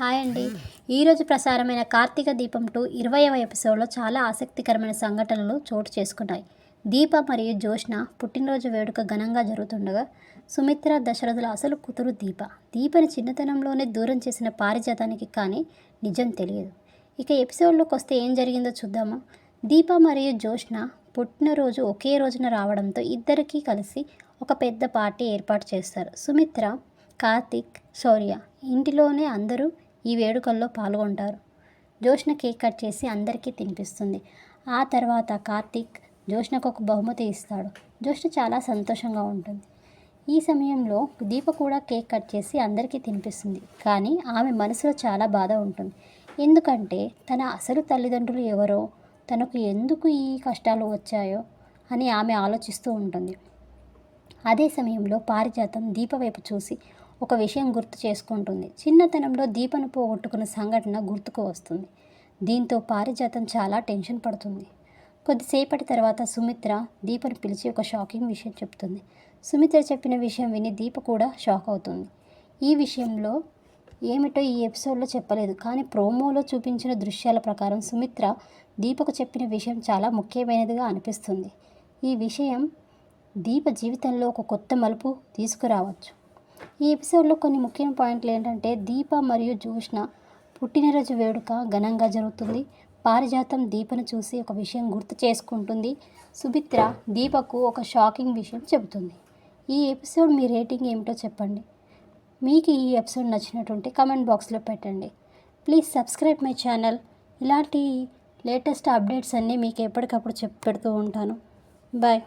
Hi అండి. ఈరోజు ప్రసారమైన కార్తీక దీపం టూ ఇరవైవ ఎపిసోడ్లో చాలా ఆసక్తికరమైన సంఘటనలు చోటు చేసుకున్నాయి. దీప మరియు జోష్న పుట్టినరోజు వేడుక ఘనంగా జరుగుతుండగా సుమిత్ర దశరథుల అసలు కూతురు దీప. దీపని చిన్నతనంలోనే దూరం చేసిన పారిజాతానికి కానీ నిజం తెలియదు. ఇక ఎపిసోడ్లోకి వస్తే ఏం జరిగిందో చూద్దామా? దీప మరియు జోష్న పుట్టినరోజు ఒకే రోజున రావడంతో ఇద్దరికీ కలిసి ఒక పెద్ద పార్టీ ఏర్పాటు చేస్తారు. సుమిత్ర కార్తిక్ శౌర్య ఇంటిలోనే అందరూ ఈ వేడుకల్లో పాల్గొంటారు. జోష్న కేక్ కట్ చేసి అందరికీ తినిపిస్తుంది. ఆ తర్వాత కార్తీక్ జోష్నకు ఒక బహుమతి ఇస్తాడు. జోష్న చాలా సంతోషంగా ఉంటుంది. ఈ సమయంలో దీప కూడా కేక్ కట్ చేసి అందరికీ తినిపిస్తుంది. కానీ ఆమె మనసులో చాలా బాధ ఉంటుంది. ఎందుకంటే తన అసలు తల్లిదండ్రులు ఎవరో తనకు ఎందుకు ఈ కష్టాలు వచ్చాయో అని ఆమె ఆలోచిస్తూ ఉంటుంది. అదే సమయంలో పారిజాతం దీప వైపు చూసి ఒక విషయం గుర్తు చేసుకుంటుంది. చిన్నతనంలో దీపను పోగొట్టుకున్న సంఘటన గుర్తుకు వస్తుంది. దీంతో పారిజాతం చాలా టెన్షన్ పడుతుంది. కొద్దిసేపటి తర్వాత సుమిత్ర దీపను పిలిచి ఒక షాకింగ్ విషయం చెప్తుంది. సుమిత్ర చెప్పిన విషయం విని దీప కూడా షాక్ అవుతుంది. ఈ విషయంలో ఏమిటో ఈ ఎపిసోడ్లో చెప్పలేదు. కానీ ప్రోమోలో చూపించిన దృశ్యాల ప్రకారం సుమిత్ర దీపకు చెప్పిన విషయం చాలా ముఖ్యమైనదిగా అనిపిస్తుంది. ఈ విషయం దీప జీవితంలో ఒక కొత్త మలుపు తీసుకురావచ్చు. ఈ ఎపిసోడ్లో కొన్ని ముఖ్యమైన పాయింట్లు ఏంటంటే దీప మరియు జోష్ణ పుట్టినరోజు వేడుక ఘనంగా జరుగుతుంది. పారిజాతం దీపను చూసి ఒక విషయం గుర్తు చేసుకుంటుంది. సుమిత్ర దీపకు ఒక షాకింగ్ విషయం చెబుతుంది. ఈ ఎపిసోడ్ మీ రేటింగ్ ఏమిటో చెప్పండి. మీకు ఈ ఎపిసోడ్ నచ్చినట్టుంటే కమెంట్ బాక్స్లో పెట్టండి. Please subscribe my channel. ఇలాంటి లేటెస్ట్ అప్డేట్స్ అన్నీ మీకు ఎప్పటికప్పుడు చెప్పి పెడుతూ ఉంటాను. బాయ్.